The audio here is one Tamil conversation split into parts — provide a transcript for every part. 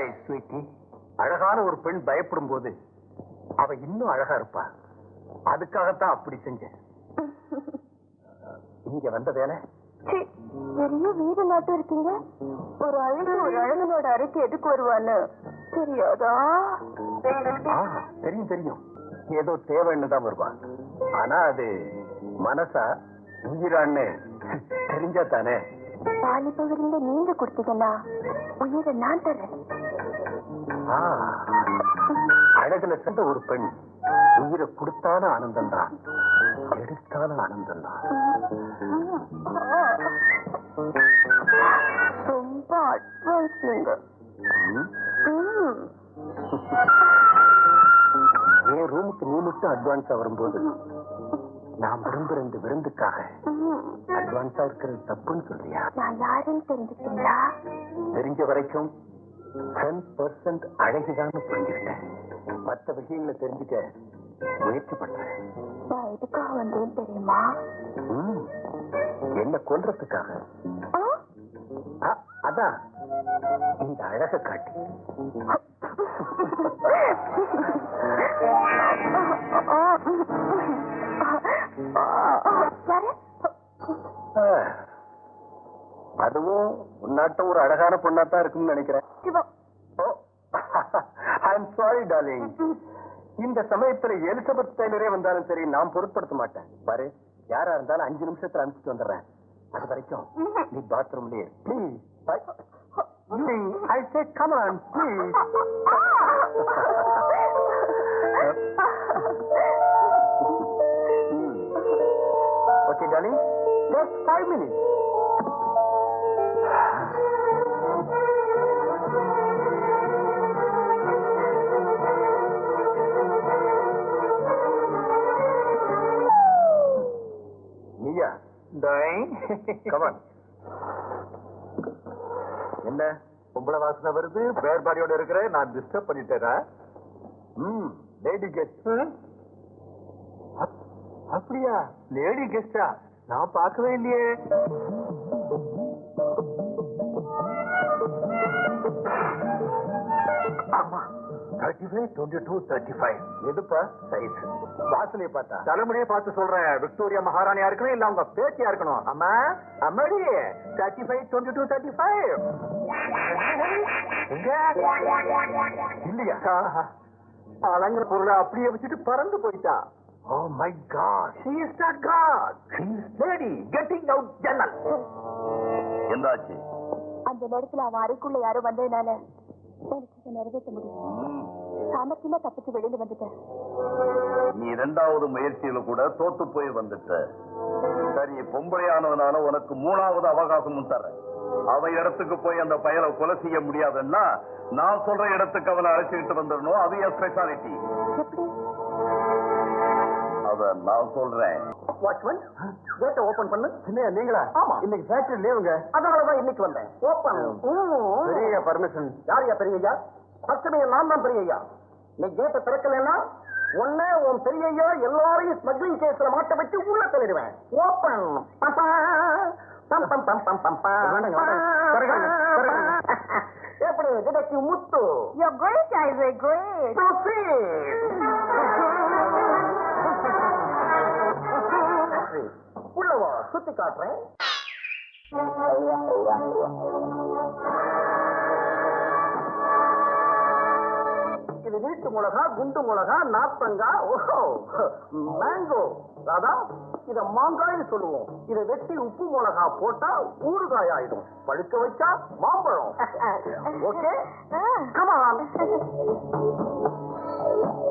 ஹாய் ஸ்வீட்டி அழகான ஒரு பெண் பயப்படும் போது அவ இன்னும் அழகா இருப்பா. அதுக்காகத்தான் அப்படி செஞ்சேன். இங்க வந்த வேலை? சீ, பெரிய வீடு நாட்டம் இருக்கீங்க? ஒரு அழகு ஒரு அழகனோட அறைக்கு எதுக்கு வருவான்னு தெரியாதா? தெரியும் தெரியும். ஏதோ தேவைன்னு தான் ஆனா அது மனசா உயிரான்னு தெரிஞ்சா தானே? வாலிபவரில நீங்க கொடுத்தீங்கன்னா உயிரை நான் தரேன். அழகுல சென்ற ஒரு பெண் உயிரை கொடுத்தான ஆனந்தம் தான். எடுத்தான ஆனந்தம் தான். ரொம்ப நீங்க ம். என் ரூமுக்கு நீ மட்டும் அட்வான்ஸா வரும்போது? நான் விரும்புற இந்த விருந்துக்காக. அட்வான்ஸா இருக்கிறது தப்புன்னு சொல்றியா? நான் யாருன்னு தெரிஞ்சுக்கிட்டீங்களா தெரிஞ்ச வரைக்கும் அழகுதான்னு புரிஞ்சுக்கிட்டேன். மற்ற விஷயங்களை தெரிஞ்சுக்க முயற்சி பண்றேன். எதுக்காக வந்தேன் தெரியுமா? என்ன கொல்றதுக்காக அதான். இந்த அழக காட்டி. அதுவும் உன்னாட்ட ஒரு அழகான பொண்ணாத்தான் இருக்கும்னு நினைக்கிறேன். Siva I am sorry darling இந்த சமயத்துல எலிசபெத் டெய்லரே வந்தாலும் சரி நான் பொருட்படுத்த மாட்டேன். பாரு யாரா இருந்தாலும் அஞ்சு நிமிஷத்துல அனுப்பிச்சிட்டு வந்துடுறேன். அது வரைக்கும் நீ பாத்ரூம்லயே please I say come on please okay darling just five minutes come on என்ன? பொம்பளை வாசனை வருது பேர் பாடியோட இருக்கிற நான் டிஸ்டர்ப் பண்ணிட்டேனா? ம் லேடி கெஸ்ட் அப்படியா? லேடி கெஸ்டா நான் பார்க்கவே இல்லையே. Thirty five twenty two thirty five எதுப்பா? சைஸ் வாசலையை பார்த்தா? தலைமுறையை பார்த்து சொல்றேன் விக்டோரியா மகாராணியா இருக்கணும் இல்ல அவங்க பேத்தியா இருக்கணும்? அம்மா அம்மாடி thirty five twenty two thirty five இல்லையா அலங்கிற பொருளை அப்படியே வச்சுட்டு பறந்து போயிட்டா. ஓ my god she is not god she is lady getting out ஜன்னல் எந்தாச்சு அந்த நேரத்துல அவன் அறைக்குள்ள யாரும் வந்ததுனால நினைச்சதை நிறைவேற்ற முடியும். சாமர்த்தியமா தப்பிச்சு வெளியில வந்துட்டேன். நீ இரண்டாவது முயற்சியில கூட தோத்து போய் வந்துட்ட. சரி பொம்பளையானவனால உனக்கு மூணாவது அவகாசமும் தரேன் அவன் இடத்துக்கு போய் அந்த பயலை கொலை செய்ய முடியாதுன்னா நான் சொல்ற இடத்துக்கு அவனை அழைச்சிக்கிட்டு வந்துடணும். அது என் ஸ்பெஷாலிட்டி அத நான் சொல்றேன். வாட்ச்மேன் கேட்ட ஓபன் பண்ணு. சின்ன நீங்களா? ஆமா. இன்னைக்கு ஃபேக்டரி லீவுங்க அதனால தான் இன்னைக்கு வந்தேன். ஓபன் பெரிய பர்மிஷன் யாரையா பெரியய்யா? பச்சமைய நான் தான் பெரியய்யா. நீ கேட்ட திறக்கலன்னா உன்னை உன் பெரியய்யா எல்லாரையும் ஸ்மக்லிங் கேஸ்ல மாட்ட வச்சு உள்ள தள்ளிடுவேன். ஓபன் பம் பம். பம் பம் பம் பம் எப்படி detective Muthu? You're great, Isaac, great. உள்ளவா சுத்தி காட்டுறேன். இது வீட்டு மிளகா குண்டு மிளகா நாப்பங்கா ஓஹோ மேங்கோ ராதா இத மாங்காய்னு சொல்லுவோம். இத வெட்டி உப்பு மிளகா போட்டா ஊறுகாய் ஆயிடும் பழுக்க வச்சா மாம்பழம். Okay. Come on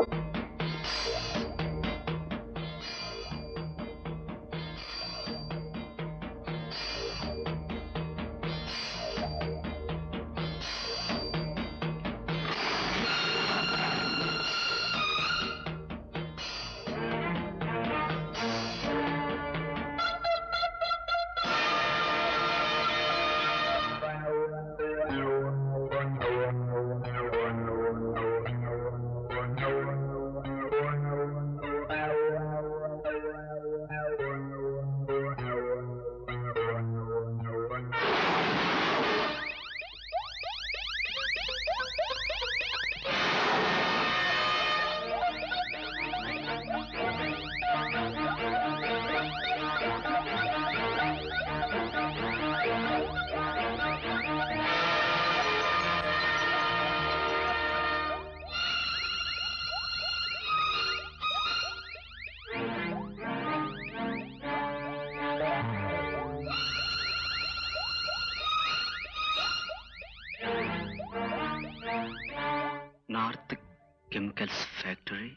chemicals factory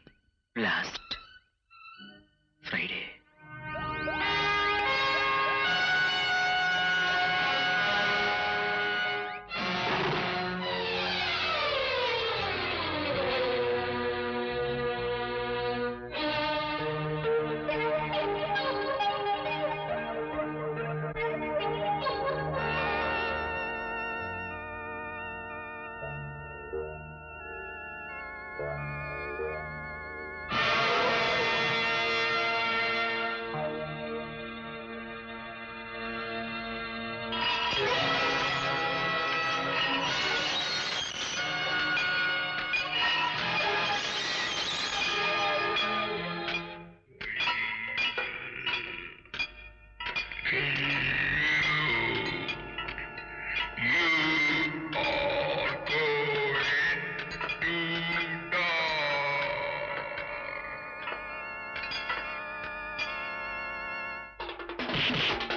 you.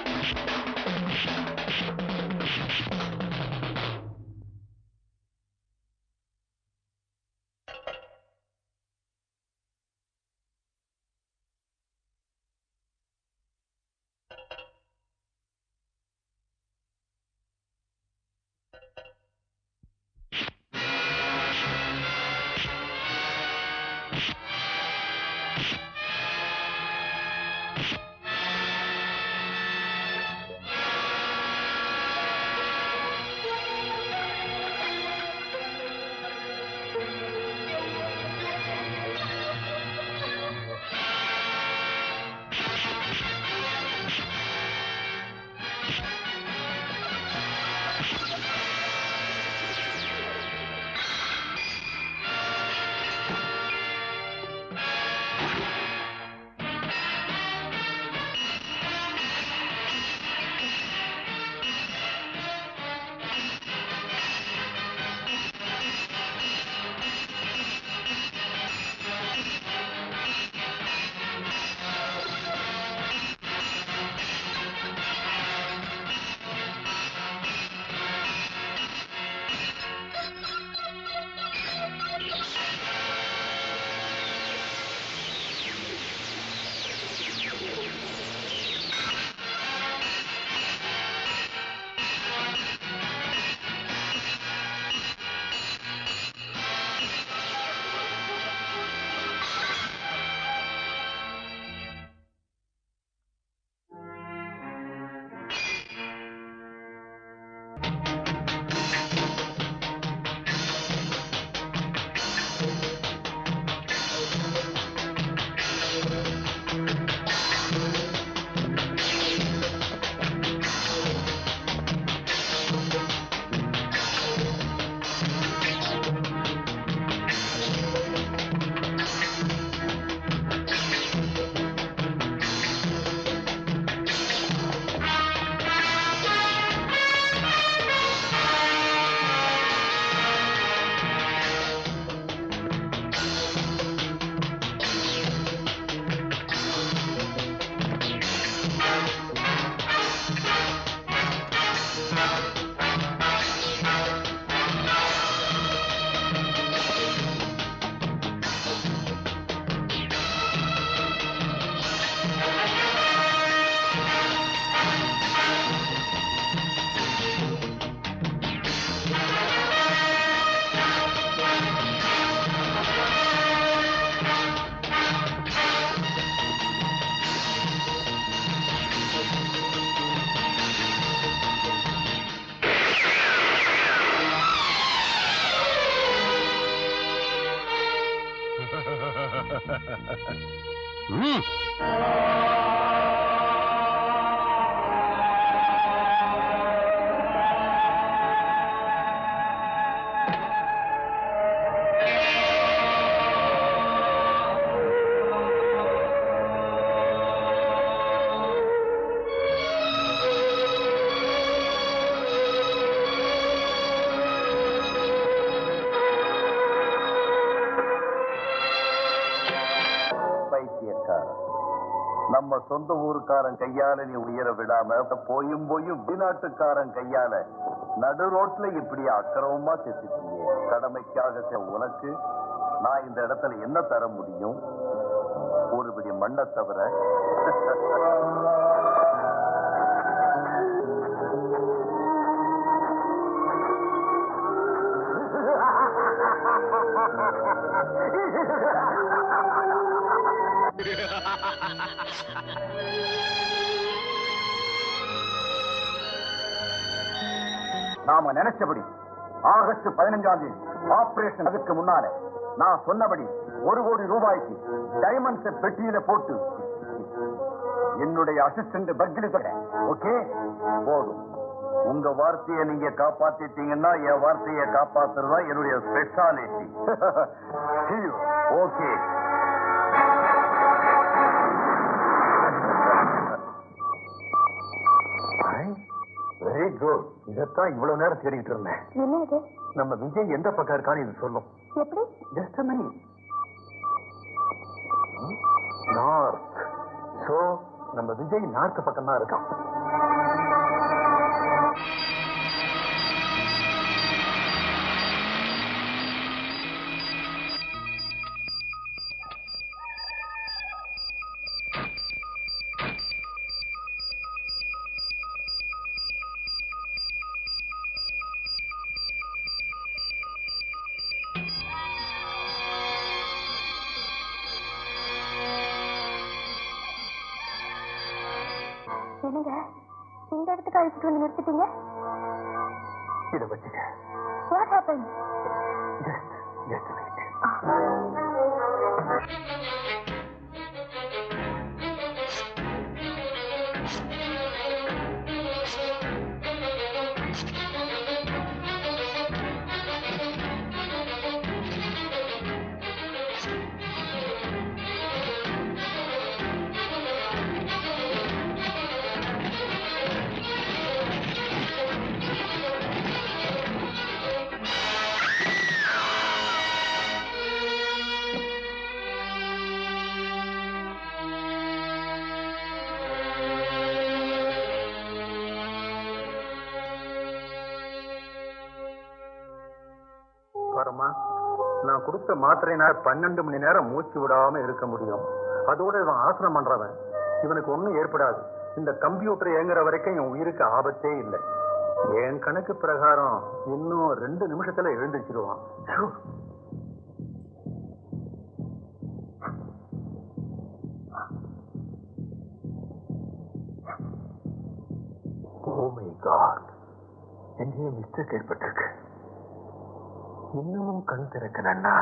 うん。நம்ம சொந்த ஊருக்காரன் கையால நீ உயர விடாம போயும் போயும் வெளிநாட்டுக்காரன் கையால நடு ரோட்ல இப்படி அக்கிரமமா செத்துட்டீங்க. கடமைக்காக செ- உனக்கு நான் இந்த இடத்துல என்ன தர முடியும்? ஒருபடி மண்ணை தவிர. நாம நினைச்சபடி ஆகஸ்ட் பதினஞ்சாம் தேதி ஆபரேஷன் அதுக்கு முன்னால நான் சொன்னபடி ஒரு கோடி ரூபாய்க்கு டைமண்ட்ஸ் பெட்டியில போட்டு என்னுடைய அசிஸ்டன்ட் பர்கிலி ஓகே போடும் உங்க வார்த்தையை நீங்க காப்பாத்திட்டீங்கன்னா என் வார்த்தையை காப்பாத்துறதா என்னுடைய ஸ்பெஷாலிட்டி ஓகே வெரி குட் இதைத்தான் இவ்வளவு நேரம் தேடிட்டு இருந்தேன். என்ன இது நம்ம விஜய் எந்த பக்கம் இருக்கான்னு இது சொல்லும். எப்படி? ஜஸ்ட் மினி நார்த் சோ நம்ம விஜய் நார்த் பக்கம் தான் இருக்கான். என்னங்க? இந்த இடத்துக்கு அழைச்சிட்டு வந்து நிறுத்திட்டீங்க? இதை வச்சுக்க. What happen just just wait வரமா நான் கொடுத்த மாத்திரையினால பன்னெண்டு மணி நேரம் மூச்சு விடாம இருக்க முடியும். அதோட இவன் ஆசனம் பண்றவன். இவனுக்கு ஒண்ணும் ஏற்படாது. இந்த கம்ப்யூட்டர் இயங்குற வரைக்கும் என் உயிருக்கு ஆபத்தே இல்லை. என் கணக்கு பிரகாரம் இன்னும் ரெண்டு நிமிஷத்துல எழுந்திருச்சிருவான். ச்சோ. மிஸ்டேக் ஏற்பட்டிருக்கு இன்னமும் கண் திறக்கலன்னா